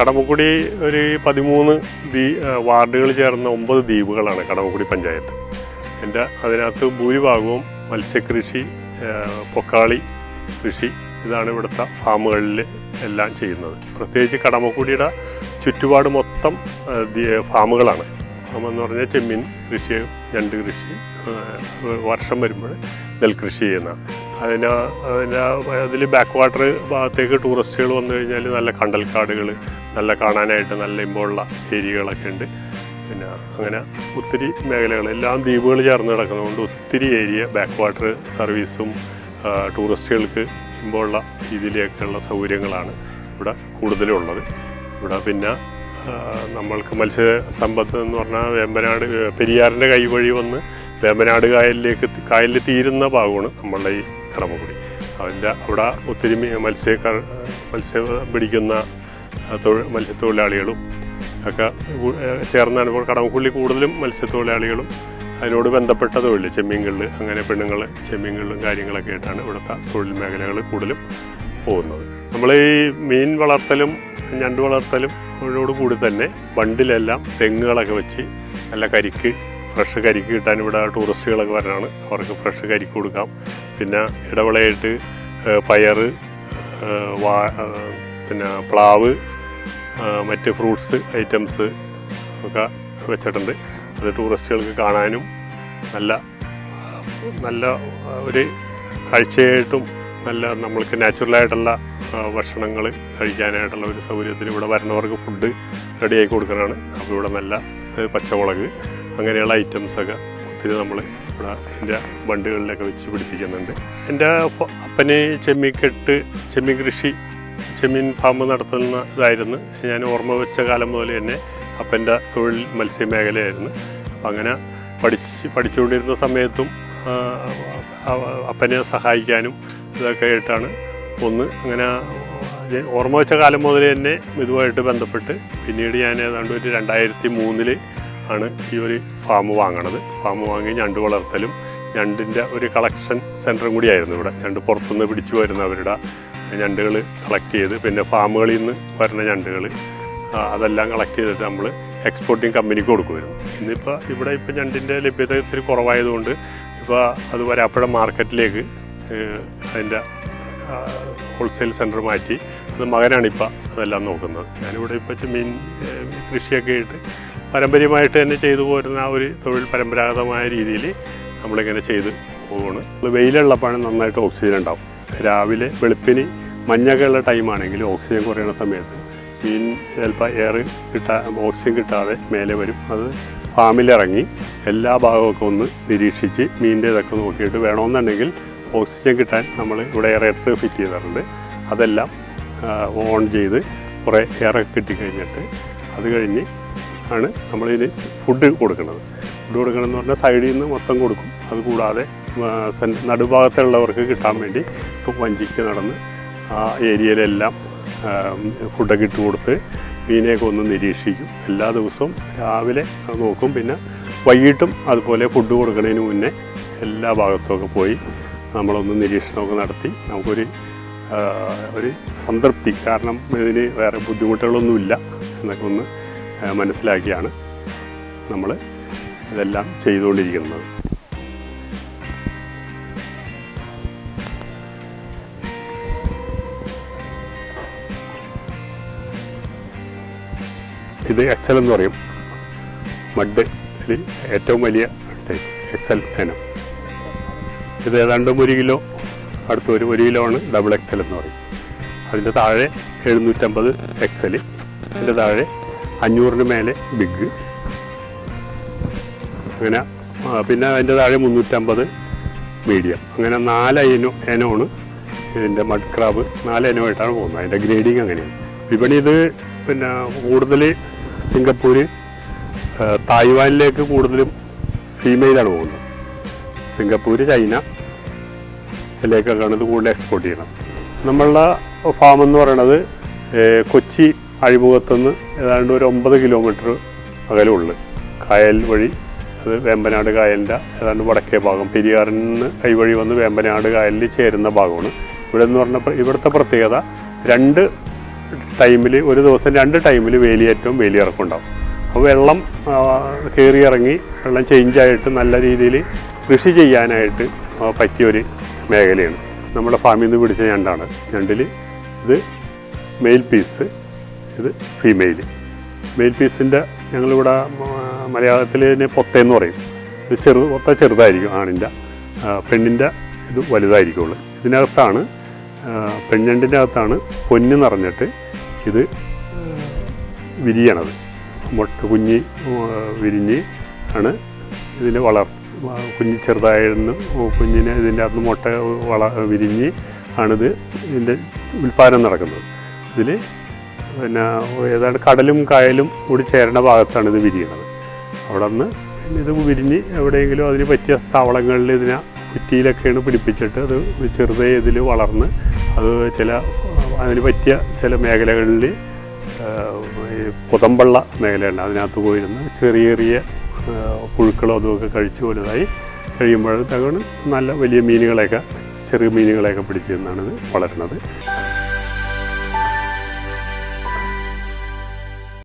കടമക്കുടി ഒരു പതിമൂന്ന് ദ്വീ വാർഡുകൾ ചേർന്ന ഒമ്പത് ദ്വീപുകളാണ് കടമക്കുടി പഞ്ചായത്ത്. എന്റെ അതിനകത്ത് ഭൂരിഭാഗവും മത്സ്യകൃഷി പൊക്കാളി കൃഷി ഇതാണ് ഇവിടുത്തെ ഫാമുകളിൽ എല്ലാം ചെയ്യുന്നത്. പ്രത്യേകിച്ച് കടമക്കുടിയുടെ ചുറ്റുപാട് മൊത്തം ഫാമുകളാണ്. ഫാമെന്ന് പറഞ്ഞാൽ ചെമ്മീൻ കൃഷി ഞണ്ട് കൃഷി വർഷം വരുമ്പോൾ നെൽകൃഷി ചെയ്യുന്ന അതിന് അതിന്റെ അതിൽ ബാക്ക് വാട്ടർ ഭാഗത്തേക്ക് ടൂറിസ്റ്റുകൾ വന്നു കഴിഞ്ഞാൽ നല്ല കണ്ടൽക്കാടുകൾ നല്ല കാണാനായിട്ട് നല്ല ഇമ്പമുള്ള ഏരിയകളൊക്കെ ഉണ്ട്. പിന്നെ അങ്ങനെ ഒത്തിരി മേഖലകൾ എല്ലാം ദ്വീപുകൾ ചേർന്ന് കിടക്കുന്നതുകൊണ്ട് ഒത്തിരി ഏരിയ ബാക്ക് വാട്ടർ സർവീസും ടൂറിസ്റ്റുകൾക്ക് ഇമ്പമുള്ള രീതിയിലേക്കുള്ള സൗകര്യങ്ങളാണ് ഇവിടെ കൂടുതലുള്ളത്. ഇവിടെ പിന്നെ നമ്മൾക്ക് മത്സ്യസമ്പത്ത് എന്ന് പറഞ്ഞാൽ വേമ്പനാട് പെരിയാറിന്റെ കൈവഴി വന്ന് വേമ്പനാട് കായലിലേക്ക് കായലിൽ തീരുന്ന ഭാഗമാണ് നമ്മളുടെ ഈ കടമക്കുടി അതിന്റെ അവിടെ ഒത്തിരി മീ- മത്സ്യ പിടിക്കുന്ന തൊഴിൽ തൊഴി മത്സ്യത്തൊഴിലാളികളും ഒക്കെ ചേർന്നാണ് ഇപ്പോൾ കടമക്കുള്ളി കൂടുതലും മത്സ്യത്തൊഴിലാളികളും അതിനോട് ബന്ധപ്പെട്ട തൊഴിൽ ചെമ്മീൻകളിൽ അങ്ങനെ പെണ്ണുങ്ങൾ ചെമ്മീൻകളിലും കാര്യങ്ങളൊക്കെ ആയിട്ടാണ് ഇവിടുത്തെ തൊഴിൽ മേഖലകൾ കൂടുതലും പോകുന്നത്. നമ്മൾ ഈ മീൻ വളർത്തലും ഞണ്ട് വളർത്തലും കൂടി തന്നെ ബണ്ടിലെല്ലാം തെങ്ങുകളൊക്കെ വെച്ച് നല്ല കരിക്ക് ഫ്രഷ് കരിക്ക് കിട്ടാൻ ഇവിടെ ടൂറിസ്റ്റുകളൊക്കെ വരാനാണ്. അവർക്ക് ഫ്രഷ് കരിക്ക് കൊടുക്കാം. പിന്നെ ഇടവിളയായിട്ട് പയർ വാ പിന്നെ പ്ലാവ് മറ്റ് ഫ്രൂട്ട്സ് ഐറ്റംസ് ഒക്കെ വെച്ചിട്ടുണ്ട്. അത് ടൂറിസ്റ്റുകൾക്ക് കാണാനും നല്ല നല്ല ഒരു കാഴ്ചയായിട്ടും നല്ല നമ്മൾക്ക് നാച്ചുറലായിട്ടുള്ള ഭക്ഷണങ്ങൾ കഴിക്കാനായിട്ടുള്ള ഒരു സൗകര്യത്തിന് ഇവിടെ വരുന്നവർക്ക് ഫുഡ് റെഡിയാക്കി കൊടുക്കാനാണ് അപ്പോൾ ഇവിടെ നല്ല പച്ചമുളക് അങ്ങനെയുള്ള ഐറ്റംസൊക്കെ ഒത്തിരി നമ്മൾ ഇവിടെ എന്റെ വണ്ടികളിലൊക്കെ വെച്ച് പിടിപ്പിക്കുന്നുണ്ട്. എന്റെ അപ്പനെ ചെമ്മീക്കെട്ട് ചെമ്മീൻ കൃഷി ചെമ്മീൻ ഫാം നടത്തുന്ന ഇതായിരുന്നു. ഞാൻ ഓർമ്മ വെച്ച കാലം മുതൽ തന്നെ അപ്പന്റെ തൊഴിൽ മത്സ്യമേഖലയായിരുന്നു. അപ്പം അങ്ങനെ പഠിച്ച് പഠിച്ചുകൊണ്ടിരുന്ന സമയത്തും അപ്പനെ സഹായിക്കാനും ഇതൊക്കെ ആയിട്ടാണ് ഒന്ന് അങ്ങനെ ഓർമ്മ വെച്ച കാലം മുതൽ തന്നെ ഇതുമായിട്ട് ബന്ധപ്പെട്ട് പിന്നീട് ഞാൻ ഏതാണ്ട് ഒരു രണ്ടായിരത്തി മൂന്നിൽ ആണ് ഈ ഒരു ഫാം വാങ്ങണത്. ഫാം വാങ്ങി ഞണ്ട് വളർത്തലും ഞണ്ടിന്റെ ഒരു കളക്ഷൻ സെന്ററും കൂടിയായിരുന്നു ഇവിടെ. ഞണ്ട് പുറത്തുനിന്ന് പിടിച്ചു വരുന്ന അവരുടെ ഞണ്ടുകൾ കളക്ട് ചെയ്ത് പിന്നെ ഫാമുകളിൽ നിന്ന് വരുന്ന ഞണ്ടുകൾ അതെല്ലാം കളക്ട് ചെയ്തിട്ട് നമ്മൾ എക്സ്പോർട്ടിങ് കമ്പനിക്ക് കൊടുക്കുമായിരുന്നു ഇന്നിപ്പോൾ ഇവിടെ ഇപ്പോൾ ഞണ്ടിന്റെ ലഭ്യത ഇത്തിരി കുറവായതുകൊണ്ട് ഇപ്പോൾ അത് വരാപ്പുഴ മാർക്കറ്റിലേക്ക് അതിന്റെ ഹോൾസെയിൽ സെന്റർ മാറ്റി അത് മകനാണിപ്പോൾ അതെല്ലാം നോക്കുന്നത്. ഞാനിവിടെ ഇപ്പോൾ മീൻ കൃഷിയൊക്കെ ആയിട്ട് പാരമ്പര്യമായിട്ട് തന്നെ ചെയ്തു പോരുന്ന ഒരു തൊഴിൽ പരമ്പരാഗതമായ രീതിയിൽ നമ്മളിങ്ങനെ ചെയ്ത് പോവാണ് വെയിലുള്ളപ്പോഴാണ് നന്നായിട്ട് ഓക്സിജൻ ഉണ്ടാവും. രാവിലെ വെളുപ്പിന് മഞ്ഞൊക്കെ ഉള്ള ടൈമാണെങ്കിൽ ഓക്സിജൻ കുറയുന്ന സമയത്ത് മീൻ ചിലപ്പോൾ എയർ കിട്ടാ ഓക്സിജൻ കിട്ടാതെ മേലെ വരും. അത് ഫാമിലിറങ്ങി എല്ലാ ഭാഗമൊക്കെ ഒന്ന് നിരീക്ഷിച്ച് മീനിന്റെ ഇതൊക്കെ നോക്കിയിട്ട് വേണമെന്നുണ്ടെങ്കിൽ ഓക്സിജൻ കിട്ടാൻ നമ്മൾ ഇവിടെ എയറേറ്റർ ഫിറ്റ് ചെയ്തിട്ടുണ്ട്. അതെല്ലാം ഓൺ ചെയ്ത് കുറേ എയറൊക്കെ കിട്ടിക്കഴിഞ്ഞിട്ട് അത് കഴിഞ്ഞ് ആണ് നമ്മളിതിൽ ഫുഡ് കൊടുക്കുന്നത്. ഫുഡ് കൊടുക്കണമെന്ന് പറഞ്ഞാൽ സൈഡിൽ നിന്ന് മൊത്തം കൊടുക്കും. അതുകൂടാതെ നടുഭാഗത്തുള്ളവർക്ക് കിട്ടാൻ വേണ്ടി വഞ്ചിക്ക് നടന്ന് ആ ഏരിയയിലെല്ലാം ഫുഡൊക്കെ ഇട്ട് കൊടുത്ത് മീനെയൊക്കെ ഒന്ന് നിരീക്ഷിക്കും. എല്ലാ ദിവസവും രാവിലെ നോക്കും. പിന്നെ വൈകിട്ടും അതുപോലെ ഫുഡ് കൊടുക്കുന്നതിന് മുന്നേ എല്ലാ ഭാഗത്തുമൊക്കെ പോയി നമ്മളൊന്ന് നിരീക്ഷണമൊക്കെ നടത്തി നമുക്കൊരു ഒരു സംതൃപ്തി. കാരണം ഇതിന് വേറെ ബുദ്ധിമുട്ടുകളൊന്നുമില്ല. എന്നൊക്കെ ഒന്ന് മനസ്സിലാക്കിയാണ് നമ്മൾ ഇതെല്ലാം ചെയ്തുകൊണ്ടിരിക്കുന്നത്. ഇത് എക്സൽ എന്ന് പറയും. മഡ് ഏറ്റവും വലിയ എക്സൽ ഇനം ഇത് ഏതാണ്ടും ഒരു കിലോ അടുത്ത് ഒരു ഒരു കിലോ ആണ് ഡബിൾ എക്സൽ എന്ന് പറയും. അതിന്റെ താഴെ എഴുന്നൂറ്റമ്പത് എക്സൽ അതിന്റെ താഴെ അഞ്ഞൂറിന് മേലെ ബിഗ് അങ്ങനെ പിന്നെ അതിന്റെ താഴെ മുന്നൂറ്റമ്പത് മീഡിയം അങ്ങനെ നാല് ഇനോ ഇനമാണ് ഇതിന്റെ മഡ് ക്രാബ് നാല് ഇനമായിട്ടാണ് പോകുന്നത്. അതിന്റെ ഗ്രേഡിങ് അങ്ങനെയാണ്. വിപണി ഇത് പിന്നെ കൂടുതൽ സിംഗപ്പൂര് ആ, തായ്വാനിലേക്ക് കൂടുതലും ഫീമെയിലാണ് പോകുന്നത്. സിംഗപ്പൂർ ചൈന ഇതിലേക്കൊക്കെയാണ് ഇത് കൂടുതൽ എക്സ്പോർട്ട് ചെയ്യണം നമ്മളുടെ ഫാം എന്ന് പറയുന്നത് കൊച്ചി അഴിമുഖത്തുനിന്ന് ഏതാണ്ട് ഒരു ഒമ്പത് കിലോമീറ്റർ അകലമുള്ളു കായൽ വഴി അത് വേമ്പനാട് കായലിന്റെ ഏതാണ്ട് വടക്കേ ഭാഗം. പെരിയാറിൽ നിന്ന് കൈവഴി വന്ന് വേമ്പനാട് കായലിൽ ചേരുന്ന ഭാഗമാണ്. ഇവിടെ എന്ന് പറഞ്ഞപ്പോൾ ഇവിടുത്തെ പ്രത്യേകത രണ്ട് ടൈമിൽ ഒരു ദിവസം രണ്ട് ടൈമിൽ വേലിയേറ്റവും വേലിയിറക്കം ഉണ്ടാവും അപ്പോൾ വെള്ളം കയറി ഇറങ്ങി വെള്ളം ചേഞ്ചായിട്ട് നല്ല രീതിയിൽ കൃഷി ചെയ്യാനായിട്ട് പറ്റിയൊരു മേഖലയാണ്. നമ്മുടെ ഫാമിൽ നിന്ന് പിടിച്ച ഞണ്ടാണ്. ഞണ്ടിൽ ഇത് മെയിൽ പീസ് ഇത് ഫീമെയിൽ മെയിൽ പീസിന്റെ ഞങ്ങളിവിടെ മലയാളത്തിൽ ഇതിനെ പറയും. ഇത് ചെറു പൊത്ത ചെറുതായിരിക്കും ആണിന്റെ പെണ്ണിന്റെ ഇത് വലുതായിരിക്കുള്ളൂ. ഇതിനകത്താണ് പെണ്ണണ്ടിന്റെ അകത്താണ് പൊന്ന് നിറഞ്ഞിട്ട് ഇത് വിരിയണത്. മുട്ട കുഞ്ഞി വിരിഞ്ഞ് ആണ് ഇതിനെ വളർ കുഞ്ഞ് ചെറുതായിരുന്നു കുഞ്ഞിനെ ഇതിന്റെ അകത്ത് മുട്ട വള വിരിഞ്ഞ് ആണിത് ഇതിന്റെ ഉൽപ്പാദനം നടക്കുന്നത്. ഇതിൽ പിന്നെ ഏതാണ്ട് കടലും കായലും കൂടി ചേരുന്ന ഭാഗത്താണ് ഇത് വിരിയുന്നത് അവിടെ നിന്ന് ഇത് വിരിഞ്ഞ് എവിടെയെങ്കിലും അതിന് പറ്റിയ താവളങ്ങളിൽ ഇതിനെ കുറ്റിയിലൊക്കെയാണ് പിടിപ്പിച്ചിട്ട് അത് ചെറുതേ ഇതിൽ വളർന്ന് അത് ചില അതിന് പറ്റിയ ചില മേഖലകളിൽ പുതമ്പള്ള മേഖലയുണ്ട്. അതിനകത്ത് പോയിരുന്ന് ചെറിയ ചെറിയ പുഴുക്കളോ അതുമൊക്കെ കഴിച്ച് വലുതായി കഴിയുമ്പോഴത്തേക്കാണ് നല്ല വലിയ മീനുകളെയൊക്കെ ചെറിയ മീനുകളെയൊക്കെ പിടിച്ച് നിന്നാണ് ഇത് വളരുന്നത്.